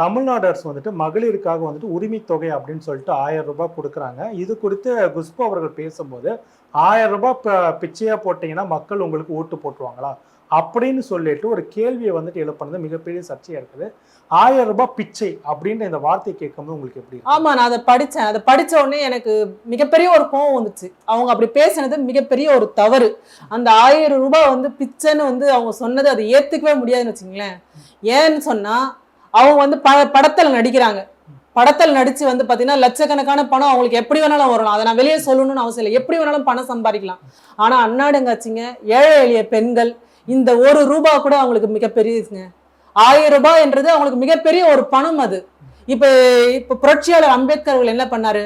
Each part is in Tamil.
தமிழ்நாடு அரசு வந்துட்டு மகளிருக்காக வந்துட்டு உரிமை தொகை அப்படின்னு சொல்லிட்டு ஆயிரம் ரூபாய் கொடுக்குறாங்க. இது குறித்து குஷ்பு அவர்கள் பேசும்போது ஆயிரம் ரூபாய் பிச்சையாக பிச்சையா போட்டீங்கன்னா மக்கள் உங்களுக்கு ஓட்டு போட்டுருவாங்களா? அப்படின்னு சொல்லிட்டு ஒரு கேள்வியை வந்துட்டு எழுப்புனது மிகப்பெரிய சர்ச்சையா இருக்குது. ஆயிரம் ரூபாய் பிச்சை அப்படின்ற இந்த வார்த்தையை கேட்கும்போது உங்களுக்கு எப்படி ஆமா நான் அதை படித்தேன் அதை படித்த உடனே எனக்கு மிகப்பெரிய ஒரு கோவம் வந்துச்சு. அவங்க அப்படி பேசினது மிகப்பெரிய ஒரு தவறு. அந்த ஆயிரம் ரூபாய் வந்து பிச்சைன்னு வந்து அவங்க சொன்னது அதை ஏத்துக்கவே முடியாதுன்னு வச்சுங்களேன் ஏன்னு சொன்னா அவங்க வந்து ப படத்தில் நடிக்கிறாங்க. படத்தில் நடிச்சு வந்து பார்த்தீங்கன்னா லட்சக்கணக்கான பணம் அவங்களுக்கு எப்படி வேணாலும் வரணும் அதை நான் வெளியே சொல்லணும்னு அவசியம் இல்லை. எப்படி வேணாலும் பணம் சம்பாதிக்கலாம். ஆனால் அண்ணாடுங்காச்சிங்க ஏழை எளிய பெண்கள் இந்த ஒரு ரூபா கூட அவங்களுக்கு மிகப்பெரியதுங்க. ஆயிரம் ரூபாய் என்றது அவங்களுக்கு மிகப்பெரிய ஒரு பணம் அது. இப்போ இப்போ புரட்சியாளர் அம்பேத்கர் அவர்கள் என்ன பண்ணாரு?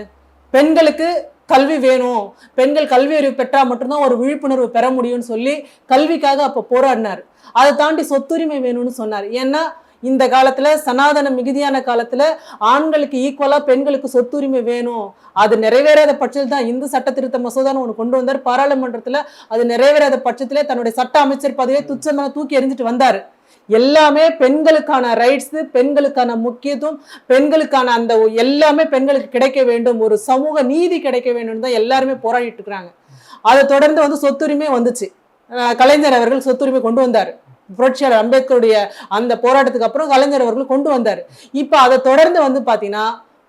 பெண்களுக்கு கல்வி வேணும். பெண்கள் கல்வி அறிவு பெற்றால் மட்டும்தான் ஒரு விழிப்புணர்வு பெற முடியும்னு சொல்லி கல்விக்காக அப்போ போராடினார். அதை தாண்டி சொத்துரிமை வேணும்னு சொன்னார். ஏன்னா இந்த காலத்துல சனாதன மிகுதியான காலத்துல ஆண்களுக்கு ஈக்குவலா பெண்களுக்கு சொத்துரிமை வேணும். அது நிறைவேறாத பட்சத்தில் தான் இந்து சட்ட திருத்த மசோதான்னு ஒன்று கொண்டு வந்தார். பாராளுமன்றத்துல அது நிறைவேறாத பட்சத்திலே தன்னுடைய சட்ட அமைச்சர் பதவியை துச்சமாக தூக்கி எறிஞ்சிட்டு வந்தார். எல்லாமே பெண்களுக்கான ரைட்ஸ் பெண்களுக்கான முக்கியத்துவம் பெண்களுக்கான அந்த எல்லாமே பெண்களுக்கு கிடைக்க வேண்டும். ஒரு சமூக நீதி கிடைக்க வேண்டும் தான் எல்லாருமே போராடிட்டு இருக்கிறாங்க. அதை தொடர்ந்து வந்து சொத்துரிமை வந்துச்சு. கலைஞர் அவர்கள் சொத்துரிமை கொண்டு வந்தார். புரட்சியாளர் அம்பேத்கருடைய அந்த போராட்டத்துக்கு அப்புறம் கலைஞர் அவர்கள் கொண்டு வந்தார். இப்போ அதை தொடர்ந்து வந்து பார்த்தீங்கன்னா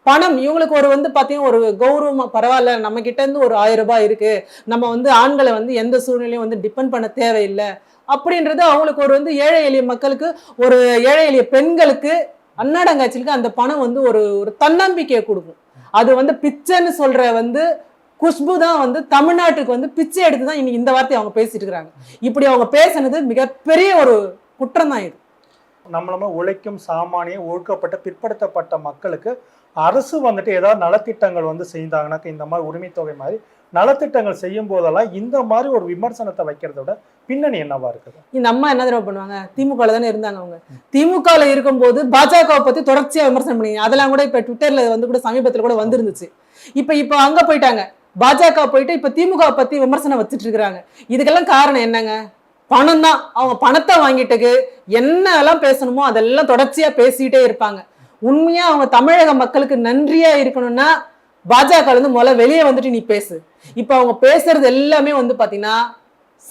பணம் இவங்களுக்கு ஒரு வந்து பார்த்தீங்கன்னா ஒரு கௌரவமாக பரவாயில்ல. நம்ம இருந்து ஒரு ஆயிரம் ரூபாய் இருக்கு. நம்ம வந்து ஆண்களை வந்து எந்த சூழ்நிலையும் வந்து டிபெண்ட் பண்ண தேவையில்லை. அப்படின்றது அவங்களுக்கு ஒரு வந்து ஏழை எளிய மக்களுக்கு ஒரு ஏழை எளிய பெண்களுக்கு அன்னாடங்காட்சிக்கு அந்த பணம் வந்து ஒரு ஒரு தன்னம்பிக்கையை கொடுக்கும். அது வந்து பிச்சைன்னு சொல்கிற வந்து குஷ்பு தான் வந்து தமிழ்நாட்டுக்கு வந்து பிச்சை எடுத்து தான் இன்னைக்கு இந்த வார்த்தையை அவங்க பேசிட்டு இருக்காங்க. இப்படி அவங்க பேசுனது மிகப்பெரிய ஒரு குற்றம் தான் இது. நம்மளமா உழைக்கும் சாமானிய ஒழுக்கப்பட்ட பிற்படுத்தப்பட்ட மக்களுக்கு அரசு வந்துட்டு ஏதாவது நலத்திட்டங்கள் வந்து செய்தாங்கன்னாக்க இந்த மாதிரி உரிமை தொகை மாதிரி நலத்திட்டங்கள் செய்யும் போதெல்லாம் இந்த மாதிரி ஒரு விமர்சனத்தை வைக்கிறத விட பின்னணி என்னவா இருக்குது? இந்த அம்மா என்ன தெரியுமா பண்ணுவாங்க? திமுக தானே இருந்தாங்க அவங்க. திமுகல இருக்கும்போது பாஜகவை பத்தி தொடர்ச்சியா விமர்சனம் பண்ணீங்க. அதெல்லாம் கூட இப்ப ட்விட்டர்ல வந்து கூட சமீபத்துல கூட வந்திருந்துச்சு. இப்ப இப்ப அங்க போயிட்டாங்க. பாஜக போயிட்டு இப்ப திமுக பத்தி விமர்சனம் வச்சுட்டு இருக்கிறாங்க. இதுக்கெல்லாம் காரணம் என்னங்க? பணம் தான் அவங்க பணத்தை வாங்கிட்டுக்கு என்னெல்லாம் பேசணுமோ அதெல்லாம் தொடர்ச்சியா பேசிட்டே இருப்பாங்க. உண்மையா அவங்க தமிழக மக்களுக்கு நன்றியா இருக்கணும்னா பாஜக வந்து முதல்ல வெளியே வந்துட்டு நீ பேசு. இப்ப அவங்க பேசுறது எல்லாமே வந்து பாத்தீங்கன்னா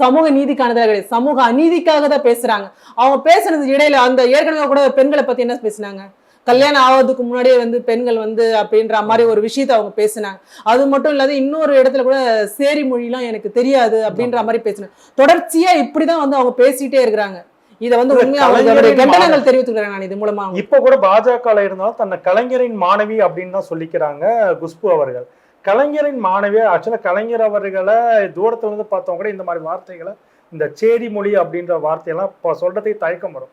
சமூக நீதிக்கானதாக கிடையாது. சமூக அநீதிக்காக தான் பேசுறாங்க. அவங்க பேசுனது இடையில அந்த ஏற்கனவே கூட பெண்களை பத்தி என்ன பேசுனாங்க? கல்யாணம் ஆவதுக்கு முன்னாடியே வந்து பெண்கள் வந்து அப்படின்ற மாதிரி ஒரு விஷயத்தை அவங்க பேசுனாங்க. அது மட்டும் இல்லாத இன்னொரு இடத்துல கூட சேரி மொழிலாம் எனக்கு தெரியாது அப்படின்ற மாதிரி பேசினாங்க. தொடர்ச்சியா இப்படிதான் வந்து அவங்க பேசிட்டே இருக்கிறாங்க. இதை வந்து கண்டனங்கள் தெரிவித்துக்கிறேன் நான் இது மூலமா. இப்ப கூட பாஜக இருந்தாலும் தன்னை கலைஞரின் மாணவி அப்படின்னு தான் சொல்லிக்கிறாங்க குஷ்பு அவர்கள். கலைஞரின் மாணவி ஆக்சுவலா கலைஞர் அவர்களை தூரத்துல இருந்து பார்த்தவங்க கூட இந்த மாதிரி வார்த்தைகளை இந்த சேரி மொழி அப்படின்ற வார்த்தையெல்லாம் இப்போ சொல்றதுக்கு தயக்கம் வரும்.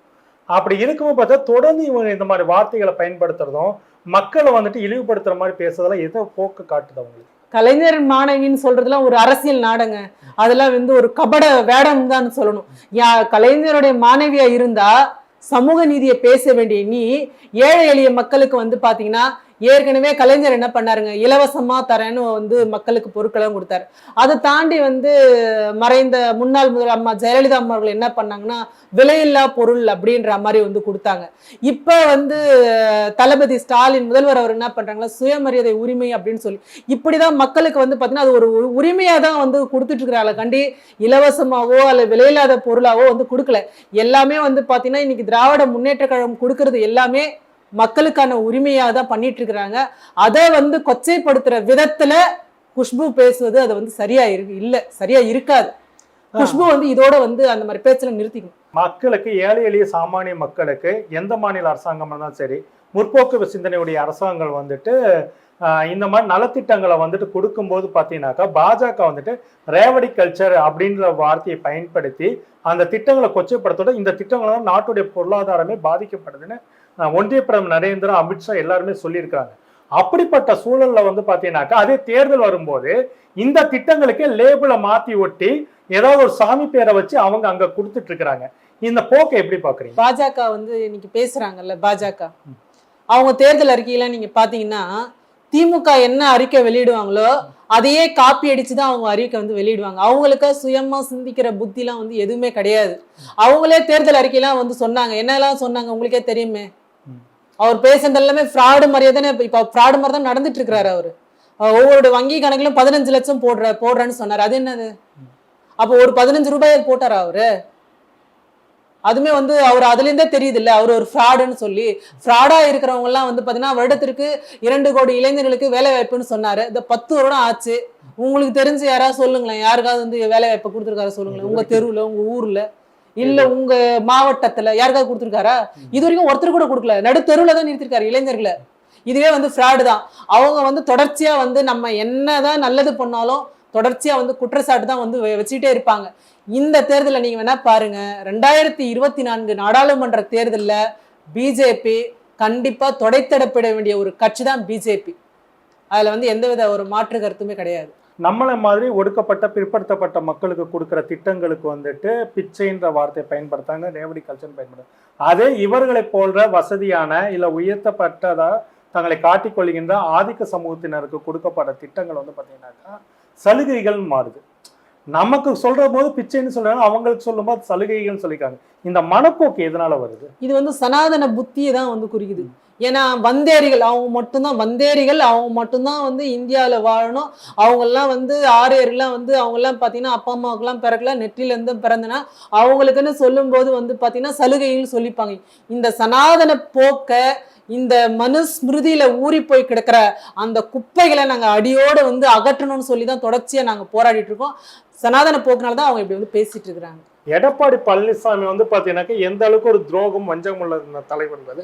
அப்படி இருக்கும்போது பார்த்தா தொடர்ந்து இவங்க இந்த மாதிரி வார்த்தைகளை பயன்படுத்துறதும் மக்களை வந்துட்டு இழிவுபடுத்துற மாதிரி பேசுறதெல்லாம் எதோ போக்கு காட்டுது அவங்களுக்கு. கலைஞர் மாணவின்னு சொல்றதுலாம் ஒரு அரசியல் நாடங்க. அதெல்லாம் வந்து ஒரு கபட வேடம் தான் சொல்லணும். யா கலைஞருடைய மாணவியா இருந்தா சமூக நீதியை பேச வேண்டிய நீ ஏழை எளிய மக்களுக்கு வந்து பாத்தீங்கன்னா ஏற்கனவே கலைஞர் என்ன பண்ணாருங்க? இலவசமா தரேன்னு வந்து மக்களுக்கு பொருட்களும் கொடுத்தாரு. அதை தாண்டி வந்து மறைந்த முன்னாள் முதல் அம்மா ஜெயலலிதா அம்மா அவர்கள் என்ன பண்ணாங்கன்னா விலையில்லா பொருள் அப்படின்ற மாதிரி வந்து கொடுத்தாங்க. இப்ப வந்து தளபதி ஸ்டாலின் முதல்வர் அவர் என்ன பண்றாங்களா சுயமரியாதை உரிமை அப்படின்னு சொல்லி இப்படிதான் மக்களுக்கு வந்து பாத்தீங்கன்னா அது ஒரு உரிமையாக உரிமையா தான் வந்து கொடுத்துட்டு இருக்கிறாங்க கண்டி இலவசமாகவோ அல்ல விலையில்லாத பொருளாவோ வந்து கொடுக்கல. எல்லாமே வந்து பாத்தீங்கன்னா இன்னைக்கு திராவிட முன்னேற்ற கழகம் கொடுக்கறது எல்லாமே மக்களுக்கான உரிமையா தான் பண்ணிட்டு இருக்கிறாங்க அதை வந்து கொச்சைப்படுத்துற விதத்துல குஷ்பு பேசுவது அது வந்து சரியா இருக்கு இல்ல சரியா இருக்காது. குஷ்பு வந்து இதோட வந்து அந்த மாதிரி பேச்சல நிறுத்திக்கணும். மக்களுக்கு ஏழை எளிய சாமானிய மக்களுக்கு எந்த மாநில அரசாங்கம் இருந்தாலும் சரி முற்போக்கு சிந்தனையுடைய அரசாங்கம் வந்துட்டு இந்த மாதிரி நலத்திட்டங்களை வந்துட்டு கொடுக்கும்போது பார்த்தீங்கன்னாக்கா பாஜக வந்துட்டு ரேவடி கல்ச்சர் அப்படின்ற வார்த்தையை பயன்படுத்தி அந்த திட்டங்களை கொச்சைப்படுத்தோட இந்த திட்டங்களால நாட்டுடைய பொருளாதாரமே பாதிக்கப்படுதுன்னு ஒன்றிய பிரதமர் நரேந்திரா அமித்ஷா எல்லாருமே சொல்லியிருக்காங்க அப்படிப்பட்ட சூழல்ல வந்து பாத்தீங்கன்னாக்கா அதே தேர்தல் வரும்போது இந்த திட்டங்களுக்கு லேபிளை மாத்தி ஒட்டி ஏதாவது ஒரு சாமி பேரை வச்சு அவங்க அங்க கொடுத்துட்டு இருக்கிறாங்க இந்த போக்கை எப்படி பாக்குறீங்க? பாஜக வந்து இன்னைக்கு பேசுறாங்கல்ல பாஜக. அவங்க தேர்தல் அறிக்கையில நீங்க பாத்தீங்கன்னா திமுக என்ன அறிக்கை வெளியிடுவாங்களோ அதையே காப்பி அடிச்சு தான் அவங்க அறிக்கை வந்து வெளியிடுவாங்க. அவங்களுக்கு சுயமா சிந்திக்கிற புத்திலாம் வந்து எதுவுமே கிடையாது. அவங்களே தேர்தல் அறிக்கையெல்லாம் வந்து சொன்னாங்க. என்னெல்லாம் சொன்னாங்க? உங்களுக்கே தெரியுமே. அவர் பேசுறது எல்லாமே ஃப்ராடு மாதிரியே தானே இப்போ ஃப்ராடு மாதிரி தான் நடந்துட்டு இருக்கிறாரு அவர். ஒவ்வொரு வங்கி கணக்கிலும் பதினஞ்சு லட்சம் போடுற போடுறேன்னு சொன்னார். அது என்னது? அப்போ ஒரு பதினஞ்சு ரூபாய் போட்டாரா அவரு? அதுமே வந்து அவர் அதுலேருந்தே தெரியுது இல்லை அவர் ஒரு ஃப்ராடுன்னு சொல்லி. ஃப்ராடாக இருக்கிறவங்கலாம் வந்து பார்த்தீங்கன்னா வருடத்திற்கு இரண்டு கோடி இளைஞர்களுக்கு வேலை வாய்ப்புன்னு சொன்னார். இந்த பத்து வருடம் ஆச்சு. உங்களுக்கு தெரிஞ்சு யாராவது சொல்லுங்களேன். யாருக்காவது வந்து வேலை வாய்ப்பு கொடுத்துருக்காரு சொல்லுங்களேன். உங்கள் தெருவில் உங்கள் ஊரில். இல்ல உங்க மாவட்டத்துல யாருக்காவது கொடுத்துருக்காரா? இது வரைக்கும் ஒருத்தர் கூட கொடுக்கல. நடு தெருவுல தான் நிறுத்திருக்காரு இளைஞர்களை. இதுவே வந்து ஃப்ராடு தான். அவங்க வந்து தொடர்ச்சியா வந்து நம்ம என்னதான் நல்லது பண்ணாலும் தொடர்ச்சியா வந்து குற்றச்சாட்டு தான் வந்து வச்சுக்கிட்டே இருப்பாங்க. இந்த தேர்தலில் நீங்க வேணா பாருங்க. ரெண்டாயிரத்தி இருபத்தி நான்கு நாடாளுமன்ற தேர்தல்ல பிஜேபி கண்டிப்பா தொடைத்தடப்பட வேண்டிய ஒரு கட்சி தான் பிஜேபி அதுல வந்து எந்தவித ஒரு மாற்று கருத்துமே கிடையாது. நம்மளை மாதிரி ஒடுக்கப்பட்ட பிற்படுத்தப்பட்ட மக்களுக்கு கொடுக்குற திட்டங்களுக்கு வந்துட்டு பிச்சைன்ற வார்த்தையை பயன்படுத்தாங்க ரேவடி கல்ச்சர் பயன்படுத்தாங்க. அதே இவர்களை போன்ற வசதியான இல்ல உயர்த்தப்பட்டதா தங்களை காட்டிக்கொள்கின்ற ஆதிக்க சமூகத்தினருக்கு கொடுக்கப்பட்ட திட்டங்கள் வந்து பார்த்தீங்கன்னாக்கா சலுகைகள் மாறுது. நமக்கு சொல்ற போது பிச்சைன்னு சொல்றாங்க அவங்களுக்கு சொல்லும்போது சலுகைகள்னு சொல்லிக்காங்க இந்த மனப்போக்கு எதனால வருது? இது வந்து சனாதன புத்தியை தான் வந்து குறிக்குது. ஏன்னா வந்தேரிகள் அவங்க மட்டும்தான் வந்தேரிகள் அவங்க மட்டும்தான் வந்து இந்தியாவில் வாழணும். அவங்கெல்லாம் வந்து ஆரியர்லாம் வந்து அவங்கெல்லாம் பார்த்தீங்கன்னா அப்பா அம்மாவுக்குலாம் பிறக்கல நெற்றிலேருந்து பிறந்தனா அவங்களுக்குன்னு சொல்லும்போது வந்து பார்த்தீங்கன்னா சலுகைகள் சொல்லிப்பாங்க. இந்த சனாதன போக்கை இந்த மனுஸ்மிருதியில ஊறி போய் கிடக்கிற அந்த குப்பைகளை நாங்கள் அடியோடு வந்து அகற்றணும்னு சொல்லி தான் தொடர்ச்சியாக நாங்கள் போராடிட்டு இருக்கோம். சனாதன போக்குனால தான் அவங்க இப்படி வந்து பேசிட்டு இருக்கிறாங்க. எடப்பாடி பழனிசாமி வந்து பாத்தீங்கன்னாக்கா எந்த அளவுக்கு ஒரு துரோகம் வஞ்சகம் உள்ள தலைவர்ன்றது